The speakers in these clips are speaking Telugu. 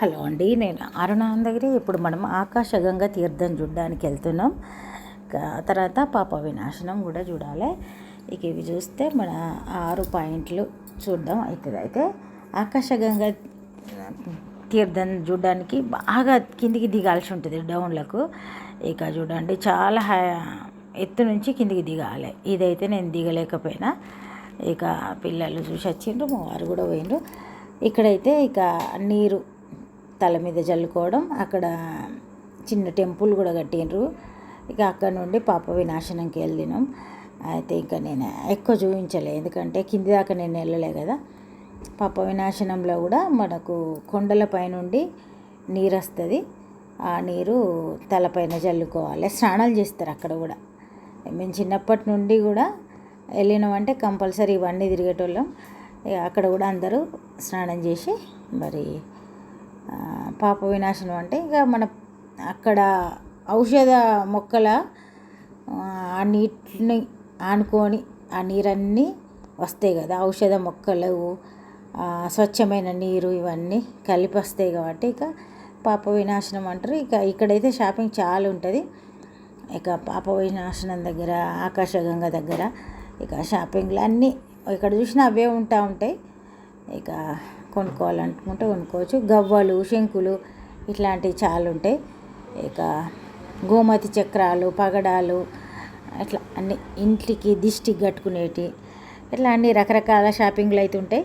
హలో అండి నేను అరుణాందగిరి దగ్గర ఇప్పుడు మనం ఆకాశగంగా తీర్థం చూడడానికి వెళ్తున్నాం. తర్వాత పాప వినాశనం కూడా చూడాలి. ఇక ఇవి చూస్తే మన ఆరు పాయింట్లు చూడడం అవుతుంది అయితే ఆకాశగంగా తీర్థం చూడడానికి బాగా కిందికి దిగాల్సి ఉంటుంది డౌన్లకు. ఇక చూడండి చాలా హై ఎత్తు నుంచి కిందికి దిగాలి. ఇదైతే నేను దిగలేకపోయినా. ఇక పిల్లలు చూసి వచ్చిండ్రు మా వారు కూడా పోయిండ్రు. ఇక్కడైతే ఇక నీరు తల మీద చల్లుకోవడం అక్కడ చిన్న టెంపుల్ కూడా కట్టిండ్రు. ఇక అక్కడ నుండి పాప వినాశనంకి వెళ్ళినాం. అయితే ఇంకా నేను ఎక్కువ చూపించలే ఎందుకంటే కింది దాకా నేను వెళ్ళలే కదా. పాప వినాశనంలో కూడా మనకు కొండలపై నుండి నీరు వస్తుంది. ఆ నీరు తలపైన చల్లుకోవాలి స్నానాలు చేస్తారు అక్కడ కూడా. మేము చిన్నప్పటి నుండి కూడా వెళ్ళినామంటే కంపల్సరీ ఇవన్నీ తిరిగేటోళ్ళం. ఇక అక్కడ కూడా అందరూ స్నానం చేసి మరి పాప వినాశనం అంటే ఇక మన అక్కడ ఔషధ మొక్కల ఆ, నీటిని ఆనుకొని ఆ నీరన్నీ వస్తాయి కదా ఔషధ మొక్కలు స్వచ్ఛమైన నీరు ఇవన్నీ కలిపి వస్తాయి కాబట్టి ఇక పాప వినాశనం అంటారు. ఇక ఇక్కడైతే షాపింగ్ చాలా ఉంటుంది. ఇక పాప వినాశనం దగ్గర ఆకాశగంగ దగ్గర ఇక షాపింగ్లు అన్నీ ఇక్కడ చూసినా అవే ఉంటా ఉంటాయి. ఇక కొనుక్కోవాలనుకుంటే కొనుక్కోవచ్చు. గవ్వలు శంకులు ఇట్లాంటివి చాలా ఉంటాయి. ఇక గోమతి చక్రాలు పగడాలు ఇట్లా అన్ని ఇంటికి దిష్టి కట్టుకునేటి ఇట్లా అన్ని రకరకాల షాపింగ్లు అయితే ఉంటాయి.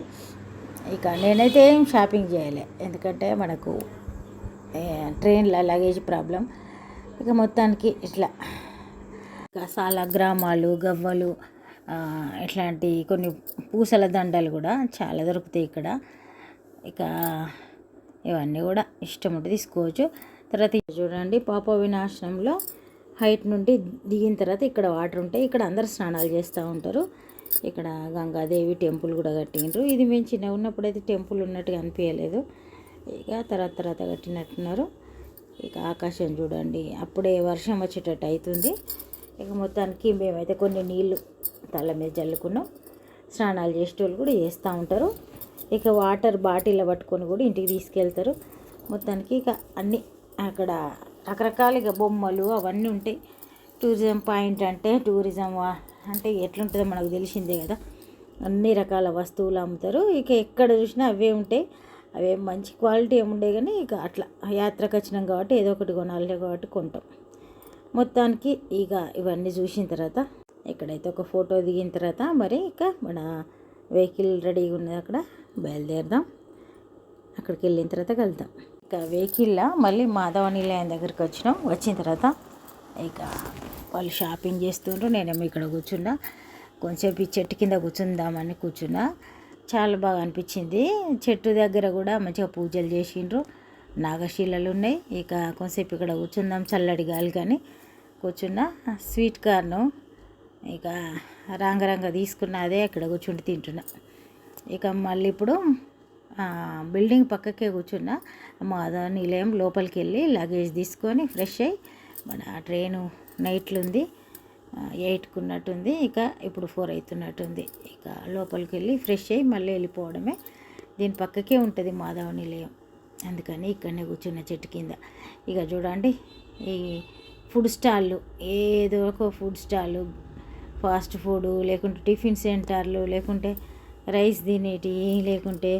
ఇక నేనైతే ఏం షాపింగ్ చేయలే. ఎందుకంటే మనకు ట్రైన్లో లగేజ్ ప్రాబ్లం. ఇక మొత్తానికి ఇట్లా ఇక చాలా గ్రామాలు గవ్వలు ఇట్లాంటి కొన్ని పూసల దండలు కూడా చాలా దొరుకుతాయి ఇక్కడ. ఇక ఇవన్నీ కూడా ఇష్టం ఉంటే తీసుకోవచ్చు. తర్వాత చూడండి పాప వినాశనంలో హైట్ నుండి దిగిన తర్వాత ఇక్కడ వాటర్ ఉంటాయి. ఇక్కడ అందరు స్నానాలు చేస్తూ ఉంటారు. ఇక్కడ గంగాదేవి టెంపుల్ కూడా కట్టిండ్రు. ఇది మేము చిన్న ఉన్నప్పుడు అయితే టెంపుల్ ఉన్నట్టుగా అనిపించలేదు. ఇక తర్వాత తర్వాత కట్టినట్టున్నారు. ఇక ఆకాశం చూడండి అప్పుడే వర్షం వచ్చేటట్టు అవుతుంది. ఇక మొత్తానికి మేమైతే కొన్ని నీళ్ళు తల మీద చల్లుకున్నాం స్నానాలు చేసేటోళ్ళు కూడా చేస్తూ ఉంటారు. ఇక వాటర్ బాటిల్ పట్టుకొని కూడా ఇంటికి తీసుకెళ్తారు. మొత్తానికి ఇక అన్నీ అక్కడ రకరకాల ఇక బొమ్మలు అవన్నీ ఉంటాయి. టూరిజం పాయింట్ అంటే టూరిజం అంటే ఎట్లుంటుందో మనకు తెలిసిందే కదా. అన్ని రకాల వస్తువులు అమ్ముతారు. ఇక ఎక్కడ చూసినా అవే ఉంటాయి. అవే మంచి క్వాలిటీ ఏముండే కానీ ఇక అట్లా యాత్రకు వచ్చినాం కాబట్టి ఏదో ఒకటి కొనాలి కాబట్టి కొంటాం. మొత్తానికి ఇక ఇవన్నీ చూసిన తర్వాత ఇక్కడైతే ఒక ఫోటో దిగిన తర్వాత మరి ఇక మన వెహికల్ రెడీగా ఉన్నది అక్కడ. బయలుదేరదాం. అక్కడికి వెళ్ళిన తర్వాత కలుద్దాం. ఇక వెహికల్లో మళ్ళీ మాధవ నిలయం దగ్గరికి వచ్చినాం. వచ్చిన తర్వాత ఇక వాళ్ళు షాపింగ్ చేస్తుండ్రు. నేనేమో ఇక్కడ కూర్చున్నా. కొంచెంసేపు ఈ చెట్టు కింద కూర్చుందామని కూర్చున్నా. చాలా బాగా అనిపించింది. చెట్టు దగ్గర కూడా మంచిగా పూజలు చేసిండ్రు. నాగశీలలు ఉన్నాయి. ఇక కొంచెంసేపు ఇక్కడ కూర్చుందాం. చల్లడి గాలి కానీ కూర్చున్నా. స్వీట్ కార్ను ఇక రంగరంగ తీసుకున్న అదే అక్కడ కూర్చుండి తింటున్నా. ఇక మళ్ళీ ఇప్పుడు బిల్డింగ్ పక్కకే కూర్చున్నా మాధవ నిలయం లోపలికి వెళ్ళి లగేజ్ తీసుకొని ఫ్రెష్ అయ్యి మన ట్రైను నైట్లుంది ఉంది. ఇక ఇప్పుడు ఫోర్ అవుతున్నట్టుంది. ఇక లోపలికి వెళ్ళి ఫ్రెష్ అయ్యి మళ్ళీ వెళ్ళిపోవడమే దీని పక్కకే ఉంటుంది మాధవ నిలయం. అందుకని ఇక్కడనే కూర్చున్న చెట్టు కింద. ఇక చూడండి ఈ ఫుడ్ స్టాళ్ళు ఏదో ఒక ఫుడ్ స్టాళ్ళు ఫాస్ట్ ఫుడ్ లేకుంటే టిఫిన్ సెంటర్లు లేకుంటే రైస్ తినేటి లేకుంటే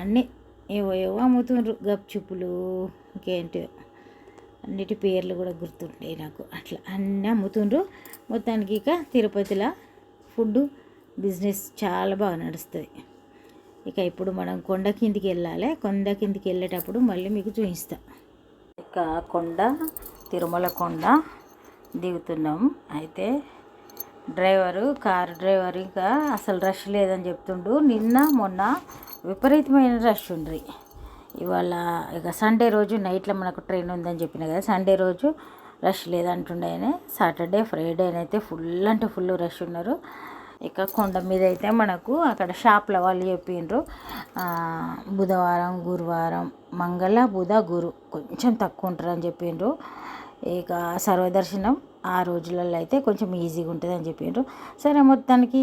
అన్నీ ఏవో ఏవో అమ్ముతుండ్రు. గప్చుప్పులు ఇంకేంటి అన్నిటి పేర్లు కూడా గుర్తుంటాయి నాకు. అట్లా అన్నీ అమ్ముతుండ్రు. మొత్తానికి ఇక తిరుపతిలో ఫుడ్ బిజినెస్ చాలా బాగా నడుస్తుంది. ఇక ఇప్పుడు మనం కొండ కిందికి వెళ్ళాలి. కొండ కిందికి వెళ్ళేటప్పుడు మళ్ళీ మీకు చూపిస్తా. ఇక కొండ తిరుమల కొండ దిగుతున్నాం. అయితే డ్రైవరు కారు డ్రైవర్ ఇంకా అసలు రష్ లేదని చెప్తుండు. నిన్న మొన్న విపరీతమైన రష్ ఉండ్రి. ఇవాళ ఇక సండే రోజు నైట్లో మనకు ట్రైన్ ఉందని చెప్పిన కదా సండే రోజు రష్ లేదంటుండే సాటర్డే ఫ్రైడే అయితే ఫుల్ అంటే ఫుల్ రష్ ఉన్నారు. ఇక కొండ మీద అయితే మనకు అక్కడ షాప్ల వాళ్ళు చెప్పిండ్రు బుధవారం గురువారం మంగళ బుధ గురు కొంచెం తక్కువ ఉంటారని చెప్పిండ్రు ఇక సర్వదర్శనం ఆ రోజులలో అయితే కొంచెం ఈజీగా ఉంటుంది అని చెప్పిండ్రు సరే మొత్తానికి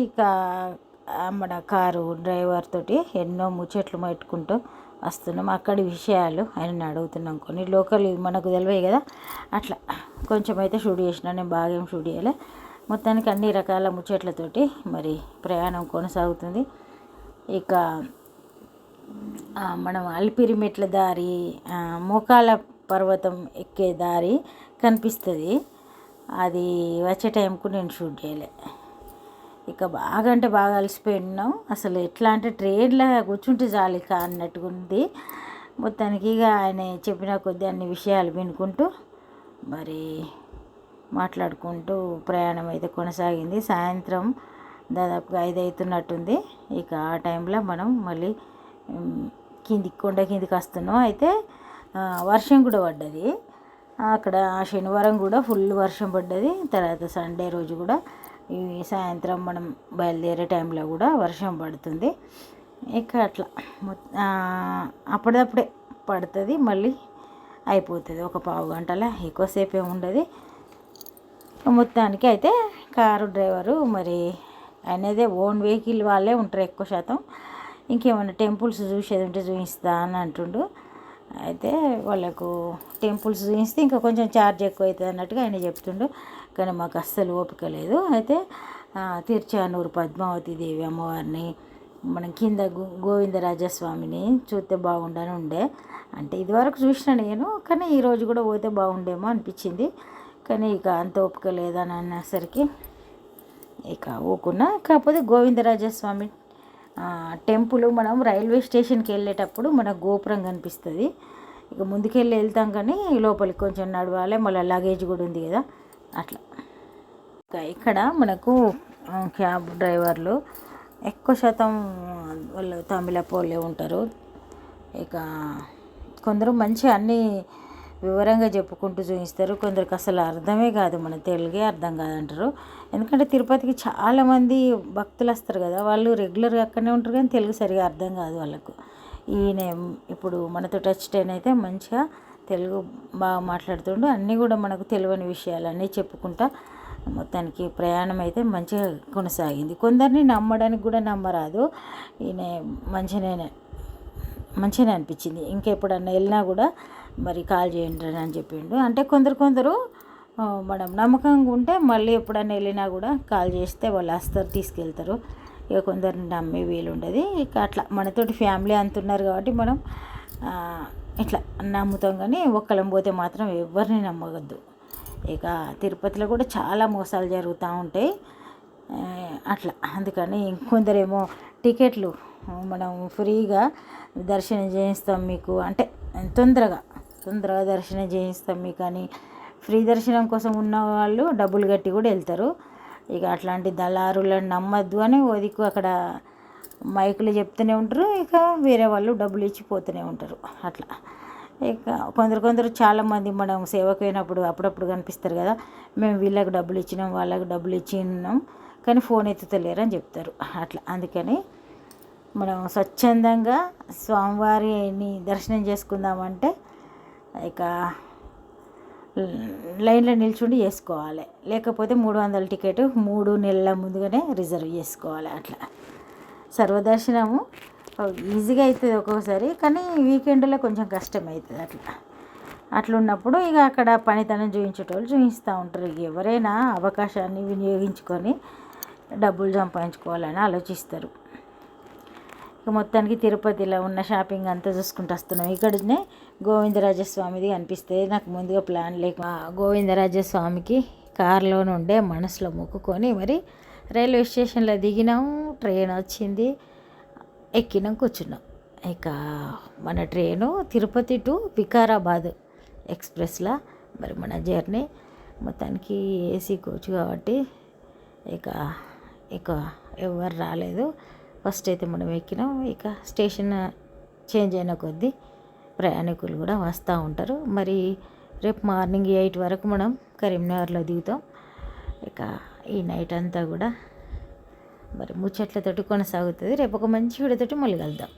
మన కారు డ్రైవర్ తోటి ఎన్నో ముచ్చట్లు పెట్టుకుంటూ వస్తున్నాం. అక్కడి విషయాలు ఆయన అడుగుతున్నాం. కొన్ని లోకల్ మనకు తెలివే కదా. అట్లా కొంచెం అయితే షూట్ చేసిన నేను బాగా ఏం షూట్ చేయలే. మొత్తానికి అన్ని రకాల ముచ్చట్లతోటి మరి ప్రయాణం కొనసాగుతుంది. ఇక మనం అల్పిరి మెట్ల దారి మోకాల పర్వతం ఎక్కే దారి కనిపిస్తుంది. అది వచ్చే టైంకు నేను షూట్ చేయలే. ఇక బాగా అంటే బాగా అలసిపోయినాం. ఉన్నాం అసలు ఎట్లా అంటే ట్రైన్లో కూర్చుంటే చాలు ఇక అన్నట్టుగా ఉంది. మొత్తానికి ఇక ఆయన చెప్పిన కొద్ది అన్ని విషయాలు వినుకుంటూ మరి మాట్లాడుకుంటూ ప్రయాణం అయితే కొనసాగింది. సాయంత్రం దాదాపుగా ఐదు అవుతున్నట్టుంది. ఇక ఆ టైంలో మనం మళ్ళీ కిందికి కొండ కిందికి వస్తున్నాం. అయితే వర్షం కూడా పడ్డది. అక్కడ శనివారం కూడా ఫుల్ వర్షం పడ్డది. తర్వాత సండే రోజు కూడా ఈ సాయంత్రం మనం బయలుదేరే టైంలో కూడా వర్షం పడుతుంది. ఇక అట్లా మొత్- అప్పుడప్పుడే పడుతుంది మళ్ళీ అయిపోతుంది. ఒక పావు గంటల ఎక్కువసేపు ఏముండదు ఉండదు. మొత్తానికి అయితే కారు డ్రైవరు మరి ఆయనదే ఓన్ వెహికల్ వాళ్ళే ఉంటారు ఎక్కువ శాతం. ఇంకేమైనా టెంపుల్స్ చూసేది ఉంటే చూపిస్తా అని అంటుండు. అయితే వాళ్ళకు టెంపుల్స్ చూపిస్తే ఇంకా కొంచెం ఛార్జ్ ఎక్కువ అవుతుంది అన్నట్టుగా ఆయన చెప్తుండు. కానీ మాకు అస్సలు ఓపిక లేదు. అయితే తిరుచానూరు పద్మావతి దేవి అమ్మవారిని మనం కింద గో- గోవిందరాజస్వామిని చూస్తే బాగుండని ఉండే. అంటే ఇదివరకు చూసిన నేను కానీ ఈరోజు కూడా పోతే బాగుండేమో అనిపించింది. కానీ ఇక అంత ఓపిక లేదని అనేసరికి ఇక ఊకున్నా. కాకపోతే గోవిందరాజస్వామి టెంపుల్ మనం రైల్వే స్టేషన్కి వెళ్ళేటప్పుడు మన గోపురం కనిపిస్తుంది. ఇక ముందుకెళ్ళి వెళ్తాం కానీ లోపలికి కొంచెం నడవాలి మళ్ళీ లగేజ్ కూడా ఉంది కదా. అట్లా. ఇంకా ఇక్కడ మనకు క్యాబ్ డ్రైవర్లు ఎక్కువ శాతం వాళ్ళు తమిళ పోలే ఉంటారు. ఇక కొందరు మంచి అన్నీ వివరంగా చెప్పుకుంటూ చూపిస్తారు. కొందరికి అసలు అర్థమే కాదు మన తెలుగే అర్థం కాదంటారు. ఎందుకంటే తిరుపతికి చాలామంది భక్తులు వస్తారు కదా వాళ్ళు రెగ్యులర్గా అక్కడనే ఉంటారు కానీ తెలుగు సరిగా అర్థం కాదు వాళ్ళకు. ఈయన ఇప్పుడు మనతో టచ్ టైన్ అయితే మంచిగా తెలుగు బాగా మాట్లాడుతుండు. అన్నీ కూడా మనకు తెలియని విషయాలన్నీ చెప్పుకుంటా మొత్తానికి ప్రయాణం అయితే మంచిగా కొనసాగింది. కొందరిని నమ్మడానికి కూడా నమ్మరాదు. ఈయన మంచిగానే మంచిగానే అనిపించింది. ఇంకెప్పుడన్నా వెళ్ళినా కూడా మరి కాల్ చేయండి అని చెప్పిండు. అంటే కొందరు కొందరు మనం నమ్మకంగా ఉంటే మళ్ళీ ఎప్పుడైనా వెళ్ళినా కూడా కాల్ చేస్తే వాళ్ళు వస్తారు తీసుకెళ్తారు. ఇక కొందరిని నమ్మే వీలు ఉండదు. ఇక అట్లా మనతోటి ఫ్యామిలీ అంటున్నారు కాబట్టి మనం ఇట్లా నమ్ముతాం కానీ ఒక్కళ్ళం పోతే మాత్రం ఎవరిని నమ్మవద్దు. ఇక తిరుపతిలో కూడా చాలా మోసాలు జరుగుతూ ఉంటాయి. అట్లా అందుకని ఇంకొందరేమో టికెట్లు మనం ఫ్రీగా దర్శనం చేయిస్తాం మీకు. అంటే తొందరగా తొందరగా దర్శనం చేయిస్తాం మీకు అని ఫ్రీ దర్శనం కోసం ఉన్న వాళ్ళు డబ్బులు కట్టి కూడా వెళ్తారు. ఇక అట్లాంటి దళారులను నమ్మద్దు అని ఓదికు అక్కడ మైకులు చెప్తూనే ఉంటారు. ఇక వేరే వాళ్ళు డబ్బులు ఇచ్చి పోతూనే ఉంటారు. అట్లా. ఇక కొందరు కొందరు చాలామంది మనం సేవకు పోయినప్పుడు అప్పుడప్పుడు కనిపిస్తారు కదా మేము వీళ్ళకి డబ్బులు ఇచ్చినాం వాళ్ళకి డబ్బులు ఇచ్చినాం కానీ ఫోన్ ఎత్తుతలేరు అని చెప్తారు. అట్లా. అందుకని మనం స్వచ్ఛందంగా స్వామివారిని దర్శనం చేసుకుందామంటే ఇక లైన్లో నిల్చుండి చేసుకోవాలి లేకపోతే మూడు వందల టికెట్ మూడు నెలల ముందుగానే రిజర్వ్ చేసుకోవాలి అట్లా. సర్వదర్శనము ఈజీగా అవుతుంది ఒక్కొక్కసారి కానీ వీకెండ్లో కొంచెం కష్టం అవుతుంది అట్లా. అట్లున్నప్పుడు ఇక అక్కడ పనితనం చూపించేటోళ్ళు చూపిస్తూ ఉంటారు. ఎవరైనా అవకాశాన్ని వినియోగించుకొని డబ్బులు సంపాదించుకోవాలని ఆలోచిస్తారు. మొత్తానికి తిరుపతిలో ఉన్న షాపింగ్ అంతా చూసుకుంటూ వస్తున్నాం. ఇక్కడనే గోవిందరాజస్వామిది కనిపిస్తుంది నాకు ముందుగా ప్లాన్ లేక గోవిందరాజస్వామికి కారులో నుండే మనసులో మొక్కుకొని మరి రైల్వే స్టేషన్లో దిగినాం. ట్రైన్ వచ్చింది. ఎక్కినాం కూర్చున్నాం. ఇక మన ట్రైను తిరుపతి టు వికారాబాద్ ఎక్స్ప్రెస్లో మరి మన జర్నీ. మొత్తానికి ఏసీ కోచ్ కాబట్టి ఇక ఇక ఎవరు రాలేదు. ఫస్ట్ అయితే మనం ఎక్కినాం. ఇక స్టేషన్ చేంజ్ అయిన కొద్దీ ప్రయాణికులు కూడా వస్తూ ఉంటారు. మరి రేపు మార్నింగ్ ఎయిట్ వరకు మనం కరీంనగర్లో దిగుతాం. ఇక ఈ నైట్ అంతా కూడా మరి ముచ్చట్లతోటి కొనసాగుతుంది. రేపు ఒక మంచి వీడియోతోటి మళ్ళీ కలుద్దాం.